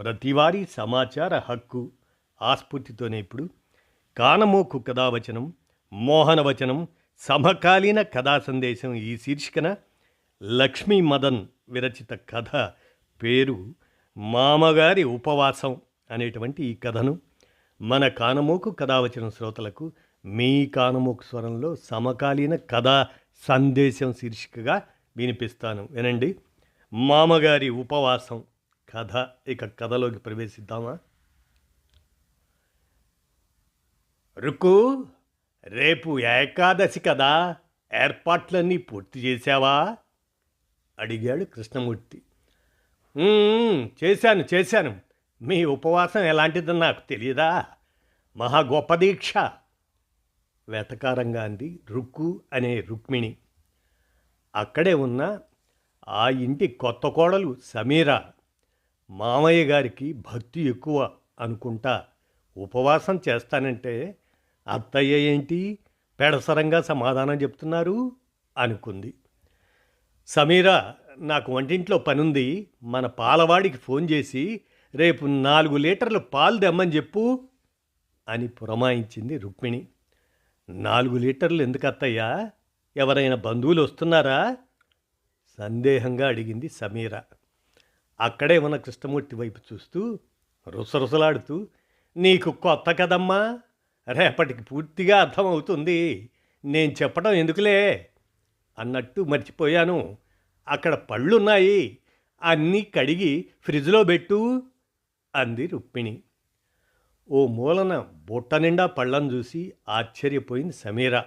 ప్రతివారీ సమాచార హక్కు ఆస్ఫూర్తితోనే ఇప్పుడు కానమోకు కథావచనం మోహనవచనం సమకాలీన కథా సందేశం ఈ శీర్షికన లక్ష్మీ మదన్ విరచిత కథ పేరు మామగారి ఉపవాసం అనేటువంటి ఈ కథను. మన కానమోకు కథావచనం శ్రోతలకు మీ కానమోకు స్వరంలో సమకాలీన కథా సందేశం శీర్షికగా వినిపిస్తాను. వినండి. మామగారి ఉపవాసం. కథ ఇక కథలోకి ప్రవేశిద్దామా? రుకు రేపు ఏకాదశి కదా ఏర్పాట్లన్నీ పూర్తి చేశావా? అడిగాడు కృష్ణమూర్తి. చేశాను చేశాను. మీ ఉపవాసం ఎలాంటిదో నాకు తెలియదా? మహా గొప్ప దీక్ష. వెతకారంగా అంది రుక్కు అనే రుక్మిణి. అక్కడే ఉన్న ఆ ఇంటి కొత్త కోడలు సమీరా. మామయ్య గారికి భక్తి ఎక్కువ అనుకుంటా ఉపవాసం చేస్తానంటే అత్తయ్య ఏంటి? పెడసరంగా సమాధానం చెప్తున్నారు? అనుకుంది. సమీర నాకు వంటింట్లో పనుంది. మన పాలవాడికి ఫోన్ చేసి రేపు నాలుగు లీటర్లు పాలు తెమ్మని చెప్పు అని పురమాయించింది రుక్మిణి. నాలుగు లీటర్లు ఎందుకు అత్తయ్యా? ఎవరైనా బంధువులు వస్తున్నారా? సందేహంగా అడిగింది సమీరా. అక్కడే ఉన్న కృష్ణమూర్తి వైపు చూస్తూ రుసరుసలాడుతూ నీకు కొత్త కదమ్మా? రేపటికి పూర్తిగా అర్థమవుతుంది. నేను చెప్పడం ఎందుకులే? అన్నట్టు మర్చిపోయాను. అక్కడ పళ్ళున్నాయి. అన్నీ కడిగి ఫ్రిడ్జ్లో పెట్టు అంది రుక్మిణి. ఓ మూలన బుట్ట నిండా పళ్ళను చూసి ఆశ్చర్యపోయింది సమీర.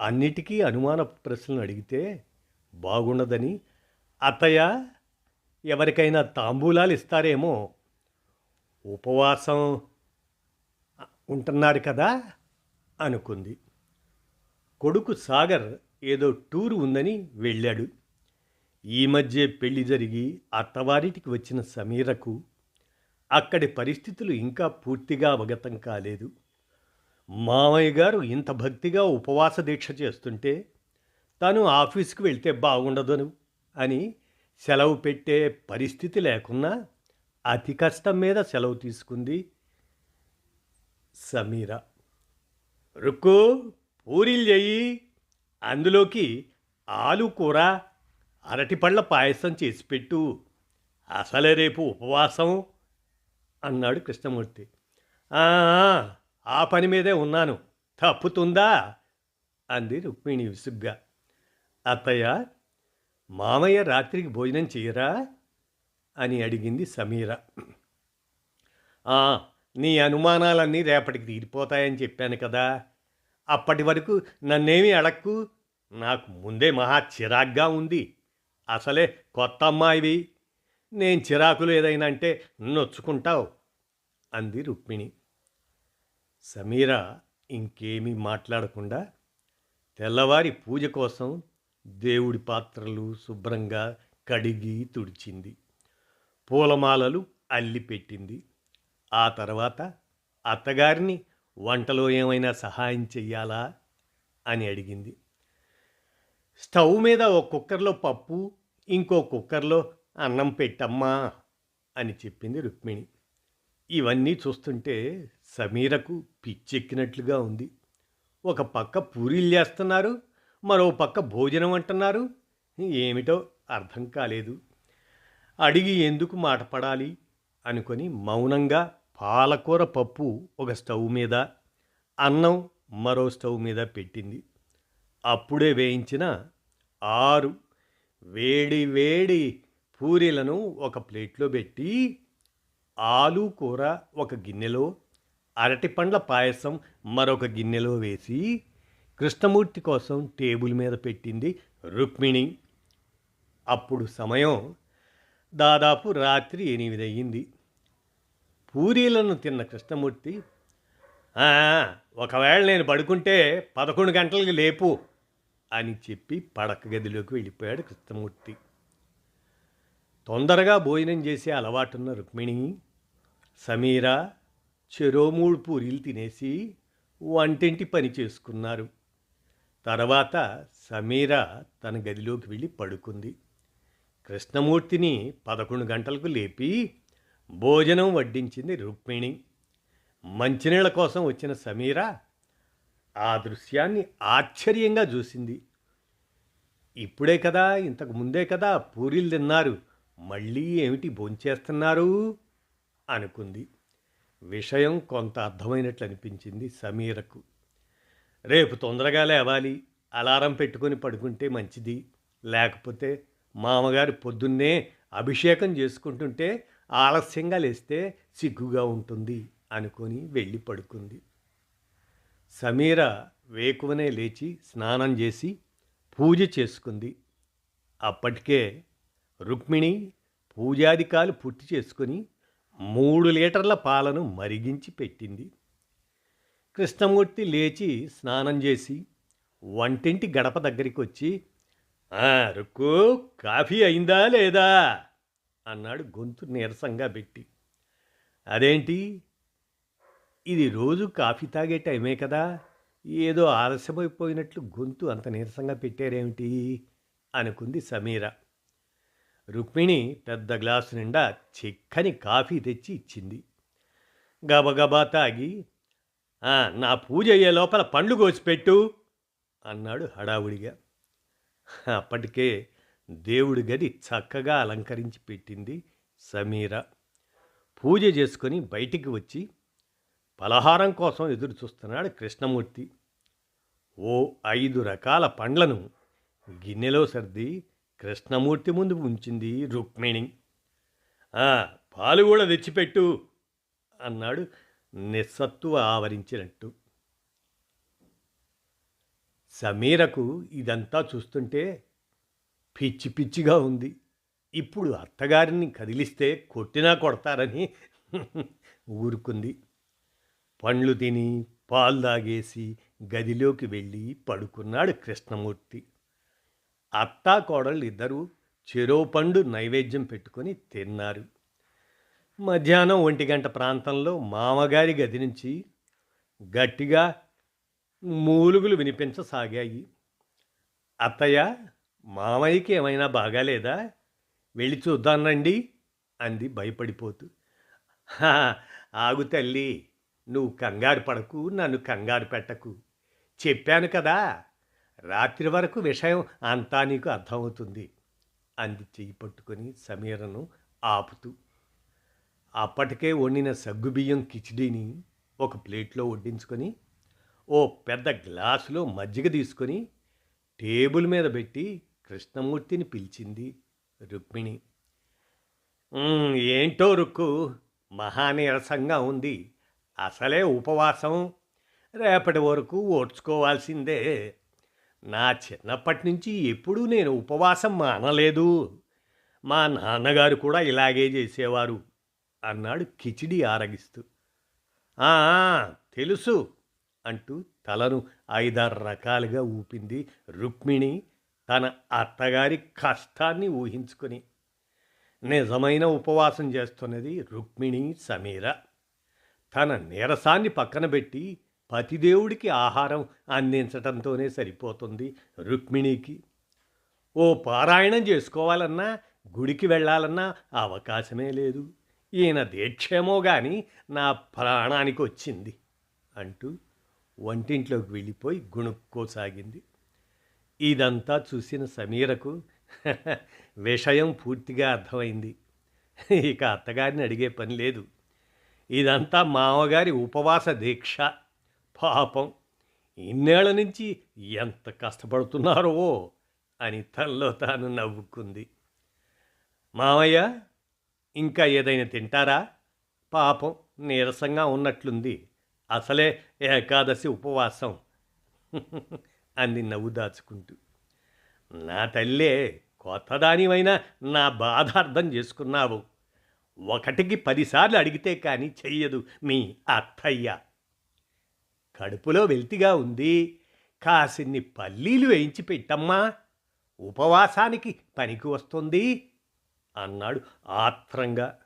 అన్నిటికీ అనుమాన ప్రశ్నలు అడిగితే బాగుండదని అత్తయ్య ఎవరికైనా తాంబూలాలు ఇస్తారేమో ఉపవాసం ఉంటున్నారు కదా అనుకుంది. కొడుకు సాగర్ ఏదో టూర్ ఉందని వెళ్ళాడు. ఈ మధ్య పెళ్ళి జరిగి అత్తవారింటికి వచ్చిన సమీరకు అక్కడి పరిస్థితులు ఇంకా పూర్తిగా అవగతం కాలేదు. మామయ్య గారు ఇంత భక్తిగా ఉపవాస దీక్ష చేస్తుంటే తను ఆఫీస్కి వెళ్తే బాగుండదును అని సెలవు పెట్టే పరిస్థితి లేకున్నా అతి కష్టం మీద సెలవు తీసుకుంది సమీర. రుక్కు పూరీలు చెయ్యి అందులోకి ఆలు కూర అరటిపళ్ళ పాయసం చేసి పెట్టు. అసలే రేపు ఉపవాసం అన్నాడు కృష్ణమూర్తి. "ఆ, పని మీదే ఉన్నాను. తప్పుతుందా? అంది రుక్మిణి విసుగ్గా. అత్తయ్య మామయ్య రాత్రికి భోజనం చేయరా అని అడిగింది సమీర. నీ అనుమానాలన్నీ రేపటికి తీరిపోతాయని చెప్పాను కదా. అప్పటి వరకు నన్నేమీ అడక్కు. నాకు ముందే మహా చిరాగ్గా ఉంది. అసలే కొత్త అమ్మాయివి. నేను చిరాకులు ఏదైనా అంటే నొచ్చుకుంటావు అంది రుక్మిణి. సమీర ఇంకేమీ మాట్లాడకుండా తెల్లవారి పూజ కోసం దేవుడి పాత్రలు శుభ్రంగా కడిగి తుడిచింది. పూలమాలలు అల్లి పెట్టింది ఆ తర్వాత అత్తగారిని వంటలో ఏమైనా సహాయం చెయ్యాలా అని అడిగింది. స్టవ్ మీద ఒక కుక్కర్లో పప్పు ఇంకో కుక్కర్లో అన్నం పెట్టమ్మా అని చెప్పింది రుక్మిణి. ఇవన్నీ చూస్తుంటే సమీరకు పిచ్చెక్కినట్లుగా ఉంది. ఒక పక్క పూరీలు చేస్తున్నారు మరో పక్క భోజనం అంటున్నారు. ఏమిటో అర్థం కాలేదు. అడిగి ఎందుకు మాట పడాలి? అనుకొని మౌనంగా పాలకూర పప్పు ఒక స్టవ్ మీద అన్నం మరో స్టవ్ మీద పెట్టింది. అప్పుడే వేయించిన ఆరు వేడి వేడి పూరీలను ఒక ప్లేట్లో పెట్టి ఆలు కూర ఒక గిన్నెలో అరటిపండ్ల పాయసం మరొక గిన్నెలో వేసి కృష్ణమూర్తి కోసం టేబుల్ మీద పెట్టింది రుక్మిణి. అప్పుడు సమయం దాదాపు రాత్రి ఎనిమిది అయ్యింది పూరీలను తిన్న కృష్ణమూర్తి ఒకవేళ నేను పడుకుంటే పదకొండు గంటలకి లేపు అని చెప్పి పడక గదిలోకి వెళ్ళిపోయాడు కృష్ణమూర్తి. తొందరగా భోజనం చేసే అలవాటున్న రుక్మిణి సమీర చెరో మూడు పూరీలు తినేసి వంటింటి పని చేసుకున్నారు. తర్వాత సమీర తన గదిలోకి వెళ్ళి పడుకుంది. కృష్ణమూర్తిని పదకొండు గంటలకు లేపి భోజనం వడ్డించింది రుక్మిణి. మంచినీళ్ళ కోసం వచ్చిన సమీర ఆ దృశ్యాన్ని ఆశ్చర్యంగా చూసింది. ఇప్పుడే కదా ఇంతకు ముందే కదా పూరీలు తిన్నారు మళ్ళీ ఏమిటి భోంచేస్తున్నారు? అనుకుంది. విషయం కొంత అర్థమైనట్లు అనిపించింది సమీరకు. రేపు తొందరగా లేవాలి. అలారం పెట్టుకొని పడుకుంటే మంచిది. లేకపోతే మామగారు పొద్దున్నే అభిషేకం చేసుకుంటుంటే ఆలస్యంగా లేస్తే సిగ్గుగా ఉంటుంది అనుకొని వెళ్ళి పడుకుంది. సమీర వేకువనే లేచి స్నానం చేసి పూజ చేసుకుంది. అప్పటికే రుక్మిణి పూజాధికాలు పూర్తి చేసుకొని మూడు లీటర్ల పాలను మరిగించి పెట్టింది. కృష్ణమూర్తి లేచి స్నానం చేసి వంటింటి గడప దగ్గరికి వచ్చి రుక్కు కాఫీ అయిందా లేదా? అన్నాడు గొంతు నీరసంగా పెట్టి అదేంటి? ఇది రోజు కాఫీ తాగే టైమే కదా. ఏదో ఆలస్యమైపోయినట్లు గొంతు అంత నీరసంగా పెట్టారేమిటి? అనుకుంది సమీర. రుక్మిణి పెద్ద గ్లాసు నిండా చిక్కని కాఫీ తెచ్చి ఇచ్చింది. గబగబా తాగి నా పూజ అయ్యే లోపల పండ్లు కోసిపెట్టు అన్నాడు హడావుడిగా. అప్పటికే దేవుడి గది చక్కగా అలంకరించి పెట్టింది సమీర. పూజ చేసుకొని బయటికి వచ్చి పలహారం కోసం ఎదురు చూస్తున్నాడు కృష్ణమూర్తి. ఓ ఐదు రకాల పండ్లను గిన్నెలో సర్ది కృష్ణమూర్తి ముందు ఉంచింది రుక్మిణి. పాలు కూడా తెచ్చిపెట్టు అన్నాడు నిస్సత్తువ ఆవరించినట్టు. సమీరకు ఇదంతా చూస్తుంటే పిచ్చి పిచ్చిగా ఉంది. ఇప్పుడు అత్తగారిని కదిలిస్తే కొట్టినా కొడతారని ఊరుకుంది. పండ్లు తిని పాలు తాగేసి గదిలోకి వెళ్ళి పడుకున్నాడు కృష్ణమూర్తి. అత్తా కోడళ్ళు ఇద్దరూ చెరో పండు నైవేద్యం పెట్టుకొని తిన్నారు. మధ్యాహ్నం ఒంటి గంట ప్రాంతంలో మామగారి గది నుంచి గట్టిగా మూలుగులు వినిపించసాగాయి. అత్తయ్య మామయ్యకి ఏమైనా బాగాలేదా? వెళ్ళి చూద్దానండి అంది భయపడిపోతూ. ఆగు తల్లి నువ్వు కంగారు పడకు నన్ను కంగారు పెట్టకు. చెప్పాను కదా రాత్రి వరకు విషయం అంతా నీకు అర్థమవుతుంది అంది చెయ్యి పట్టుకొని సమీరను ఆపుతూ. అప్పటికే వండిన సగ్గుబియ్యం కిచిడీని ఒక ప్లేట్లో వడ్డించుకొని ఓ పెద్ద గ్లాసులో మజ్జిగ తీసుకొని టేబుల్ మీద పెట్టి కృష్ణమూర్తిని పిలిచింది రుక్మిణి. ఏంటో రుక్కు మహానీరసంగా ఉంది. అసలే ఉపవాసం. రేపటి వరకు ఓడ్చుకోవాల్సిందే నా చిన్నప్పటి నుంచి ఎప్పుడూ నేను ఉపవాసం మానలేదు. మా నాన్నగారు కూడా ఇలాగే చేసేవారు. అన్నాడు కిచిడి ఆరగిస్తూ. "ఆ, తెలుసు అంటూ తలను ఐదారు రకాలుగా ఊపింది రుక్మిణి తన అత్తగారి కష్టాన్ని ఊహించుకొని. నిజమైన ఉపవాసం చేస్తున్నది రుక్మిణి సమీర. తన నీరసాన్ని పక్కన పెట్టి పతిదేవుడికి ఆహారం అందించటంతోనే సరిపోతుంది రుక్మిణికి. ఓ పారాయణం చేసుకోవాలన్నా గుడికి వెళ్ళాలన్నా అవకాశమే లేదు. ఈయన దీక్షేమో గాని నా ప్రాణానికి వచ్చింది అంటూ వంటింట్లోకి వెళ్ళిపోయి గుణుక్కోసాగింది. ఇదంతా చూసిన సమీరకు విషయం పూర్తిగా అర్థమైంది. ఇక అత్తగారిని అడిగే పని లేదు. ఇదంతా మామగారి ఉపవాస దీక్ష. పాపం. ఇన్నేళ్ళ నుంచి ఎంత కష్టపడుతున్నారో అని తనలో తాను నవ్వుకుంది. మామయ్య ఇంకా ఏదైనా తింటారా? పాపం నీరసంగా ఉన్నట్లుంది. అసలే ఏకాదశి ఉపవాసం. అంది నవ్వు దాచుకుంటూ. నా తల్లే కొత్తదానివైనా నా బాధ అర్థం చేసుకున్నావు. ఒకటికి పదిసార్లు అడిగితే కానీ చెయ్యదు మీ అత్తయ్య. కడుపులో వెల్తిగా ఉంది. కాసిన్ని పల్లీలు వేయించి పెట్టమ్మా. ఉపవాసానికి పనికి వస్తుంది. అన్నాడు ఆత్రంగా.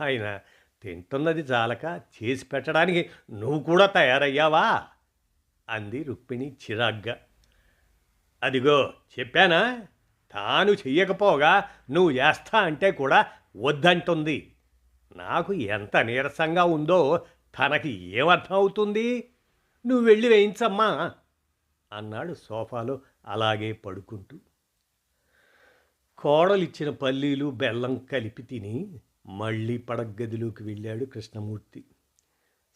ఆయన తింటున్నది చాలక చేసి పెట్టడానికి నువ్వు కూడా తయారయ్యావా? అంది రుక్మిణి చిరాగ్గా. అదిగో చెప్పానా? తాను చెయ్యకపోగా నువ్వు చేస్తా అంటే కూడా వద్దంటుంది. నాకు ఎంత నీరసంగా ఉందో తనకి ఏమర్థం అవుతుంది నువ్వు వెళ్ళి వేయించమ్మా అన్నాడు సోఫాలో అలాగే పడుకుంటూ. కోడలిచ్చిన పల్లీలు బెల్లం కలిపి తిని మళ్ళీ పడగదిలోకి వెళ్ళాడు కృష్ణమూర్తి.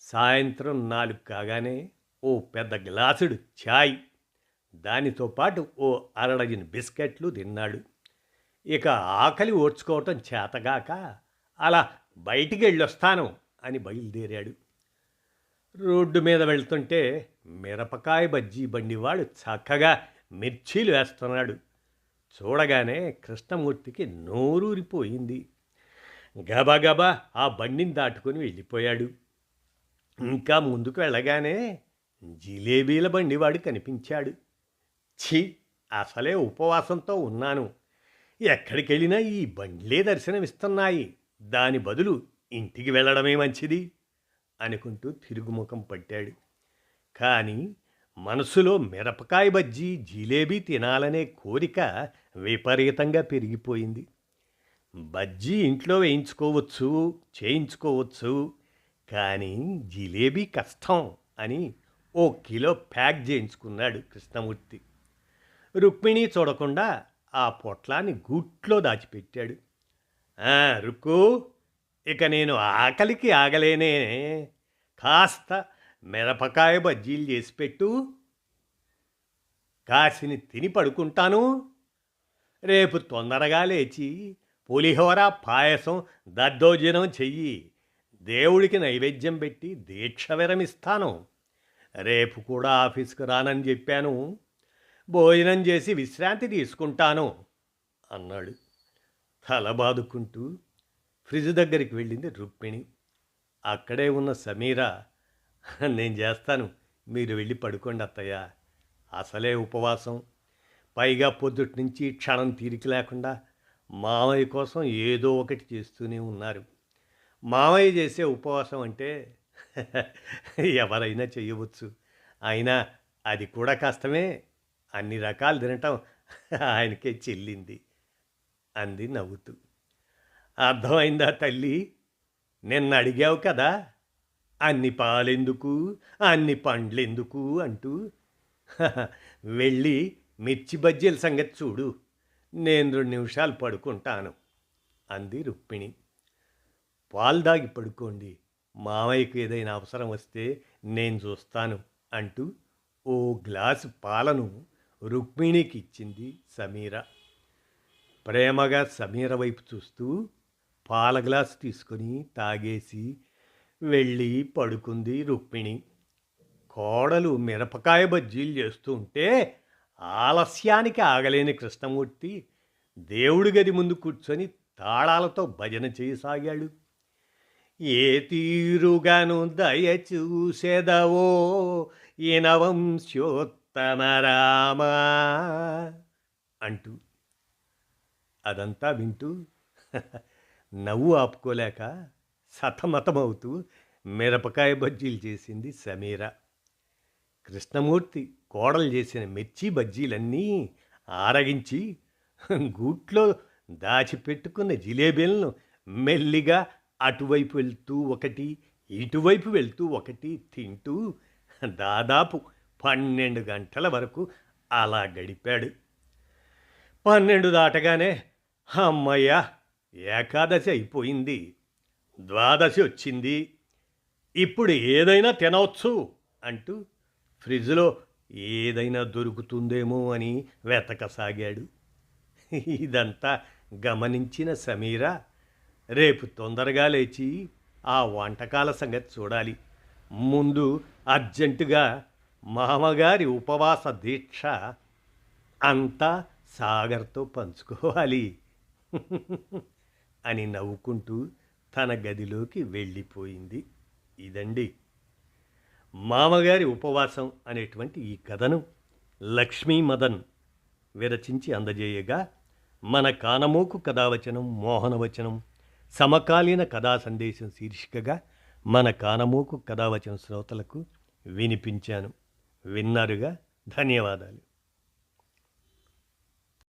సాయంత్రం నాలుగు కాగానే ఓ పెద్ద గ్లాసుడు ఛాయ్ దానితో పాటు ఓ అరడజన్ బిస్కెట్లు తిన్నాడు. ఇక ఆకలి ఓడ్చుకోవటం చేతగాక అలా బయటికి వెళ్ళొస్తాను అని బయలుదేరాడు. రోడ్డు మీద వెళ్తుంటే మిరపకాయ బజ్జీ బండివాడు చక్కగా మిర్చీలు వేస్తున్నాడు. చూడగానే కృష్ణమూర్తికి నోరూరిపోయింది. గబగబా ఆ బండిని దాటుకొని వెళ్ళిపోయాడు. ఇంకా ముందుకు వెళ్ళగానే జిలేబీల బండివాడు కనిపించాడు. ఛీ అసలే ఉపవాసంతో ఉన్నాను. ఎక్కడికి వెళ్ళినా ఈ బండ్లే దర్శనమిస్తున్నాయి. దాని బదులు ఇంటికి వెళ్ళడమే మంచిది అనుకుంటూ తిరుగుముఖం పట్టాడు. కానీ మనసులో మిరపకాయ బజ్జీ జిలేబీ తినాలనే కోరిక విపరీతంగా పెరిగిపోయింది. బజ్జీ ఇంట్లో వేయించుకోవచ్చు చేయించుకోవచ్చు కానీ జిలేబీ కష్టం అని ఓ కిలో ప్యాక్ చేయించుకున్నాడు కృష్ణమూర్తి. రుక్మిణి చూడకుండా ఆ పొట్లాన్ని గూట్లో దాచిపెట్టాడు. రుక్కు ఇక నేను ఆకలికి ఆగలేనే. కాస్త మిరపకాయ బజ్జీలు చేసి పెట్టు. కాసిని తిని పడుకుంటాను. రేపు తొందరగా లేచి పులిహోర పాయసం దద్దోజనం చెయ్యి. దేవుడికి నైవేద్యం పెట్టి దీక్ష విరమిస్తాను. రేపు కూడా ఆఫీస్కి రానని చెప్పాను. భోజనం చేసి విశ్రాంతి తీసుకుంటాను అన్నాడు. తల బాదుకుంటూ ఫ్రిడ్జ్ దగ్గరికి వెళ్ళింది రుక్మిణి. అక్కడే ఉన్న సమీర నేను చేస్తాను. మీరు వెళ్ళి పడుకోండి అత్తయ్య. అసలే ఉపవాసం. పైగా పొద్దుటి నుంచి క్షణం తీరిక లేకుండా మామయ్య కోసం ఏదో ఒకటి చేస్తూనే ఉన్నారు. మామయ్య చేసే ఉపవాసం అంటే ఎవరైనా చేయవచ్చు. అయినా అది కూడా కష్టమే. అన్ని రకాలు తినటం ఆయనకే చెల్లింది అంది నవ్వుతూ. అర్థమైందా తల్లి? నిన్న అడిగావు కదా? అన్ని పాలెందుకు? అన్ని పండ్లెందుకు? అంటూ. వెళ్ళి మిర్చి బజ్జీల సంగతి చూడు. నేను రెండు నిమిషాలు పడుకుంటాను అంది రుక్మిణి. పాలు దాగి పడుకోండి. మామయ్యకు ఏదైనా అవసరం వస్తే నేను చూస్తాను అంటూ ఓ గ్లాసు పాలను రుక్మిణికి ఇచ్చింది సమీర. ప్రేమగా సమీర వైపు చూస్తూ పాల గ్లాసు తీసుకొని తాగేసి వెళ్ళి పడుకుంది రుక్మిణి. కోడలు మిరపకాయ బజ్జీలు చేస్తూ ఉంటే ఆలస్యానికి ఆగలేని కృష్ణమూర్తి దేవుడి గది ముందు కూర్చొని తాళాలతో భజన చేయసాగాడు. ఏ తీరుగాను దయ చూసేదవో ఇనవంశోత్తమ రామా అంటూ అదంతా వింటూ నవ్వు ఆపుకోలేక సతమతమవుతూ మిరపకాయ బజ్జీలు చేసింది సమీర. కృష్ణమూర్తి కోడలు చేసిన మిర్చి బజ్జీలన్నీ ఆరగించి గూట్లో దాచిపెట్టుకున్న జిలేబీలను మెల్లిగా అటువైపు వెళ్తూ ఒకటి ఇటువైపు వెళ్తూ ఒకటి తింటూ దాదాపు పన్నెండు గంటల వరకు అలా గడిపాడు. పన్నెండు దాటగానే అమ్మయ్య ఏకాదశి అయిపోయింది. ద్వాదశి వచ్చింది. ఇప్పుడు ఏదైనా తినవచ్చు అంటూ ఫ్రిడ్జ్లో ఏదైనా దొరుకుతుందేమో అని వెతకసాగాడు. ఇదంతా గమనించిన సమీర రేపు తొందరగా లేచి ఆ వంటకాల సంగతి చూడాలి. ముందు అర్జెంటుగా మామగారి ఉపవాస దీక్ష అంతా సాగర్తో పంచుకోవాలి. అని నవ్వుకుంటూ తన గదిలోకి వెళ్ళిపోయింది. ఇదండి మామగారి ఉపవాసం అనేటువంటి ఈ కథను లక్ష్మీ మదన్ విరచించి అందజేయగా మన కానమోకు కథావచనం మోహనవచనం సమకాలీన కథా సందేశం శీర్షికగా మన కానమోకు కథావచన శ్రోతలకు వినిపించాను. విన్నారుగా? ధన్యవాదాలు.